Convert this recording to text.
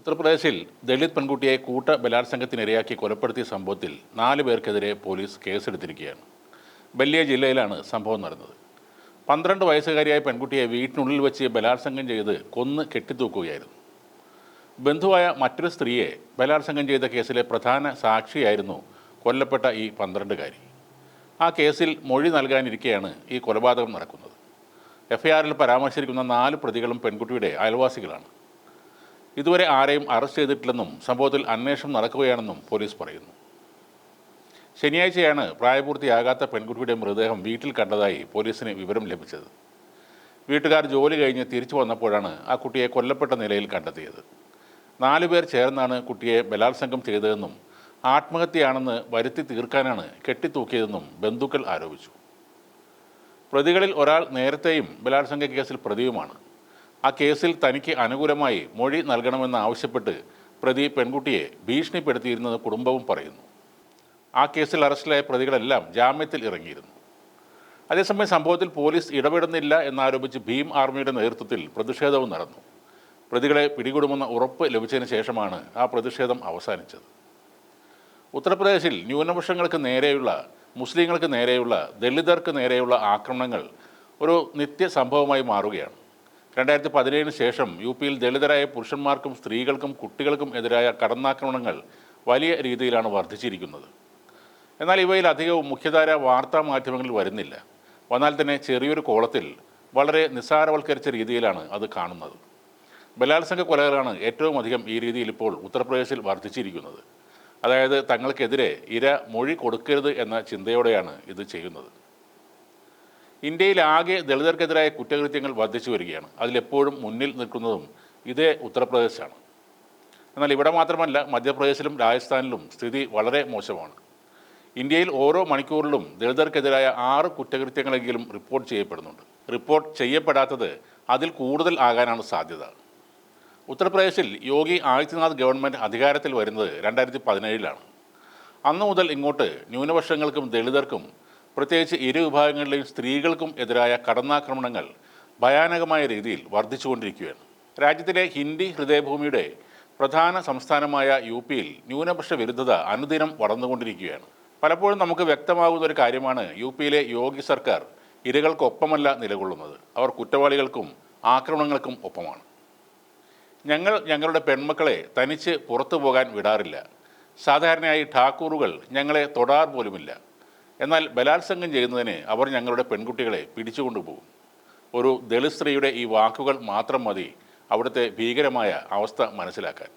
ഉത്തർപ്രദേശിൽ ദളിത് പെൺകുട്ടിയെ കൂട്ട ബലാത്സംഗത്തിനിരയാക്കി കൊലപ്പെടുത്തിയ സംഭവത്തിൽ നാല് പേർക്കെതിരെ പോലീസ് കേസെടുത്തിരിക്കുകയാണ്. ബല്ലിയ ജില്ലയിലാണ് സംഭവം നടന്നത്. പന്ത്രണ്ട് വയസ്സുകാരിയായ പെൺകുട്ടിയെ വീട്ടിനുള്ളിൽ വെച്ച് ബലാത്സംഗം ചെയ്ത് കൊന്ന് കെട്ടിത്തൂക്കുകയായിരുന്നു. ബന്ധുവായ മറ്റൊരു സ്ത്രീയെ ബലാത്സംഗം ചെയ്ത കേസിലെ പ്രധാന സാക്ഷിയായിരുന്നു കൊല്ലപ്പെട്ട ഈ പന്ത്രണ്ടുകാരി. ആ കേസിൽ മൊഴി നൽകാനിരിക്കെയാണ് ഈ കൊലപാതകം നടക്കുന്നത്. എഫ്ഐആറിൽ പരാമർശിച്ചിരിക്കുന്ന നാല് പ്രതികളും പെൺകുട്ടിയുടെ അയൽവാസികളാണ്. ഇതുവരെ ആരെയും അറസ്റ്റ് ചെയ്തിട്ടില്ലെന്നും സംഭവത്തിൽ അന്വേഷണം നടക്കുകയാണെന്നും പോലീസ് പറയുന്നു. ശനിയാഴ്ചയാണ് പ്രായപൂർത്തിയാകാത്ത പെൺകുട്ടിയുടെ മൃതദേഹം വീട്ടിൽ കണ്ടതായി പോലീസിന് വിവരം ലഭിച്ചത്. വീട്ടുകാർ ജോലി കഴിഞ്ഞ് തിരിച്ചു വന്നപ്പോഴാണ് ആ കുട്ടിയെ കൊല്ലപ്പെട്ട നിലയിൽ കണ്ടെത്തിയത്. നാലുപേർ ചേർന്നാണ് കുട്ടിയെ ബലാത്സംഗം ചെയ്തതെന്നും ആത്മഹത്യയാണെന്ന് വരുത്തി തീർക്കാനാണ് കെട്ടിത്തൂക്കിയതെന്നും ബന്ധുക്കൾ ആരോപിച്ചു. പ്രതികളിൽ ഒരാൾ നേരത്തെയും ബലാത്സംഗ കേസിൽ പ്രതിയുമാണ്. ആ കേസിൽ തനിക്ക് അനുകൂലമായി മൊഴി നൽകണമെന്ന് ആവശ്യപ്പെട്ട് പ്രതി പെൺകുട്ടിയെ ഭീഷണിപ്പെടുത്തിയിരുന്നത് കുടുംബവും പറയുന്നു. ആ കേസിൽ അറസ്റ്റിലായ പ്രതികളെല്ലാം ജാമ്യത്തിൽ ഇറങ്ങിയിരുന്നു. അതേസമയം സംഭവത്തിൽ പോലീസ് ഇടപെടുന്നില്ല എന്നാരോപിച്ച് ഭീം ആർമിയുടെ നേതൃത്വത്തിൽ പ്രതിഷേധവും നടന്നു. പ്രതികളെ പിടികൂടുമെന്ന ഉറപ്പ് ലഭിച്ചതിന് ശേഷമാണ് ആ പ്രതിഷേധം അവസാനിച്ചത്. ഉത്തർപ്രദേശിൽ ന്യൂനപക്ഷങ്ങൾക്ക് നേരെയുള്ള മുസ്ലിങ്ങൾക്ക് നേരെയുള്ള ദളിതർക്ക് നേരെയുള്ള ആക്രമണങ്ങൾ ഒരു നിത്യ സംഭവമായി മാറുകയാണ്. രണ്ടായിരത്തി പതിനേഴിന് ശേഷം യു പിയിൽ ദളിതരായ പുരുഷന്മാർക്കും സ്ത്രീകൾക്കും കുട്ടികൾക്കും എതിരായ കടന്നാക്രമണങ്ങൾ വലിയ രീതിയിലാണ് വർദ്ധിച്ചിരിക്കുന്നത്. എന്നാൽ ഇവയിൽ അധികവും മുഖ്യധാര വാർത്താ മാധ്യമങ്ങളിൽ വരുന്നില്ല. വന്നാൽ തന്നെ ചെറിയൊരു കോളത്തിൽ വളരെ നിസ്സാരവൽക്കരിച്ച രീതിയിലാണ് അത് കാണുന്നത്. ബലാത്സംഗ കൊലകളാണ് ഏറ്റവും അധികം ഈ രീതിയിൽ ഇപ്പോൾ ഉത്തർപ്രദേശിൽ വർദ്ധിച്ചിരിക്കുന്നത്. അതായത് തങ്ങൾക്കെതിരെ ഇര മൊഴി കൊടുക്കരുത് എന്ന ചിന്തയോടെയാണ് ഇത് ചെയ്യുന്നത്. ഇന്ത്യയിലാകെ ദളിതർക്കെതിരായ കുറ്റകൃത്യങ്ങൾ വർദ്ധിച്ചു വരികയാണ്. അതിലെപ്പോഴും മുന്നിൽ നിൽക്കുന്നതും ഇതേ ഉത്തർപ്രദേശാണ്. എന്നാൽ ഇവിടെ മാത്രമല്ല മധ്യപ്രദേശിലും രാജസ്ഥാനിലും സ്ഥിതി വളരെ മോശമാണ്. ഇന്ത്യയിൽ ഓരോ മണിക്കൂറിലും ദളിതർക്കെതിരായ ആറ് കുറ്റകൃത്യങ്ങളെങ്കിലും റിപ്പോർട്ട് ചെയ്യപ്പെടുന്നുണ്ട്. റിപ്പോർട്ട് ചെയ്യപ്പെടാത്തത് അതിൽ കൂടുതൽ ആകാനാണ് സാധ്യത. ഉത്തർപ്രദേശിൽ യോഗി ആദിത്യനാഥ് ഗവൺമെന്റ് അധികാരത്തിൽ വരുന്നത് രണ്ടായിരത്തി പതിനേഴിലാണ്. അന്നു മുതൽ ഇങ്ങോട്ട് ന്യൂനപക്ഷങ്ങൾക്കും ദളിതർക്കും പ്രത്യേകിച്ച് ഇരു വിഭാഗങ്ങളിലെയും സ്ത്രീകൾക്കും എതിരായ കടന്നാക്രമണങ്ങൾ ഭയാനകമായ രീതിയിൽ വർദ്ധിച്ചുകൊണ്ടിരിക്കുകയാണ്. രാജ്യത്തിലെ ഹിന്ദി ഹൃദയഭൂമിയുടെ പ്രധാന സംസ്ഥാനമായ യു പിയിൽ ന്യൂനപക്ഷ വിരുദ്ധത അനുദിനം വളർന്നുകൊണ്ടിരിക്കുകയാണ്. പലപ്പോഴും നമുക്ക് വ്യക്തമാകുന്ന ഒരു കാര്യമാണ് യു പിയിലെ യോഗി സർക്കാർ ഇരകൾക്കൊപ്പമല്ല നിലകൊള്ളുന്നത്. അവർ കുറ്റവാളികൾക്കും ആക്രമണങ്ങൾക്കും ഒപ്പമാണ്. ഞങ്ങൾ ഞങ്ങളുടെ പെൺമക്കളെ തനിച്ച് പുറത്തു പോകാൻ വിടാറില്ല. സാധാരണയായി ഠാക്കൂറുകൾ ഞങ്ങളെ തൊടാർ പോലുമില്ല. എന്നാൽ ബലാത്സംഗം ചെയ്യുന്നതിന് അവർ ഞങ്ങളുടെ പെൺകുട്ടികളെ പിടിച്ചുകൊണ്ടുപോകും. ഒരു ദളിത് സ്ത്രീയുടെ ഈ വാക്കുകൾ മാത്രം മതി അവിടുത്തെ ഭീകരമായ അവസ്ഥ മനസ്സിലാക്കാൻ.